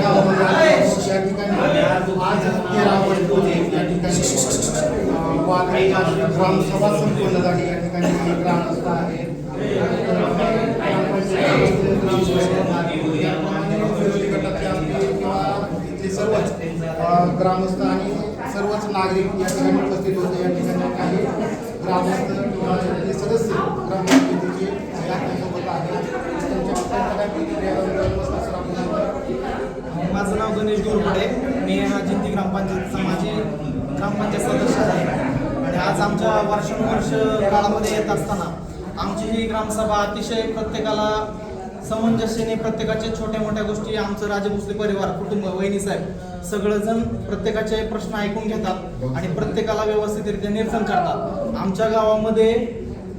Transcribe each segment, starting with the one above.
या ठिकाणी आज तेरा ऑगस्ट रोजी या ठिकाणी ग्रामसभा झाली या ठिकाणी ग्रामस्थ आहे किंवा सर्वच ग्रामस्थ आणि सर्वच नागरिक या ठिकाणी उपस्थित होते या ठिकाणी काही ग्रामस्थ किंवा सदस्य ग्रामपंचायतीचे या सोबत आहेत त्यांच्या काय प्रतिक्रिया माझं नाव गणेश गोरपडे मी जिंती ग्रामपंचायत माझी ग्रामपंचायत सदस्य आहे. आणि आज आमच्या वर्षानुवर्ष काळामध्ये येत असताना आमची ही ग्रामसभा अतिशय प्रत्येकाला समंजस्याने प्रत्येकाच्या छोट्या मोठ्या गोष्टी आमचं राजभोसले परिवार कुटुंब वहिनी साहेब सगळेजण प्रत्येकाचे प्रश्न ऐकून घेतात आणि प्रत्येकाला व्यवस्थितरित्या निरसन करतात. आमच्या गावामध्ये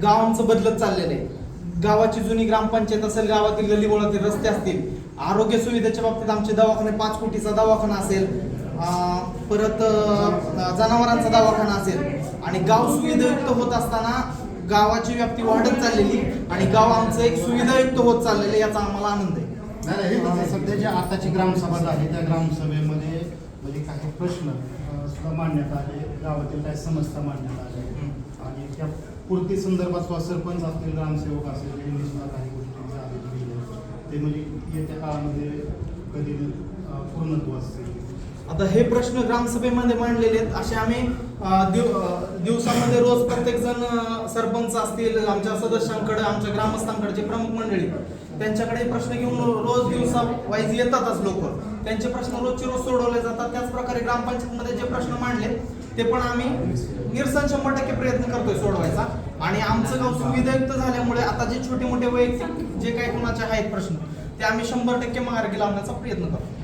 गाव आमचं बदलत चाललेलं आहे. गावाची जुनी ग्रामपंचायत असेल गावातील गल्लीबोळातील रस्ते असतील आरोग्य सुविधेच्या बाबतीत आमचे दवाखाने पाच कोटीचा दवाखाना असेल परत जनावरांचा दवाखाना असेल आणि गाव सुविधायुक्त होत असताना गावाची व्याप्ती वाढत चाललेली आणि गाव आमचं एक सुविधायुक्त होत चाललेलं याचा आम्हाला आनंद आहे. नाही सध्या जी आताची ग्रामसभा झाली त्या ग्रामसभेमध्ये म्हणजे काही प्रश्न सुद्धा मांडण्यात आले गावातील काही समस्या मांडण्यात आल्या. आणि त्या पूर्ती संदर्भात किंवा सरपंच असतील ग्रामसेवक असतील यांनी सुद्धा काही गोष्टी आदेश दिले ते म्हणजे येत्या काळामध्ये कधी पूर्णत्व असतील आता हे प्रश्न ग्रामसभेमध्ये मांडलेले आहेत. असे आम्ही दिव दिवसामध्ये रोज प्रत्येक जण सरपंच असतील आमच्या सदस्यांकडे आमच्या ग्रामस्थांकडचे प्रमुख मंडळी त्यांच्याकडे प्रश्न घेऊन रोज दिवसा वाईज येतातच लोक. त्यांचे प्रश्न रोजचे रोज सोडवले जातात. त्याच प्रकारे ग्रामपंचायतमध्ये जे प्रश्न मांडले ते पण आम्ही निरसन शंभर टक्के प्रयत्न करतोय सोडवायचा. आणि आमचं गाव सुविधायुक्त झाल्यामुळे आता जे छोटे मोठे वैयक्तिक जे काही कुणाचे आहेत प्रश्न ते आम्ही शंभर टक्के मार्गी लावण्याचा प्रयत्न करतो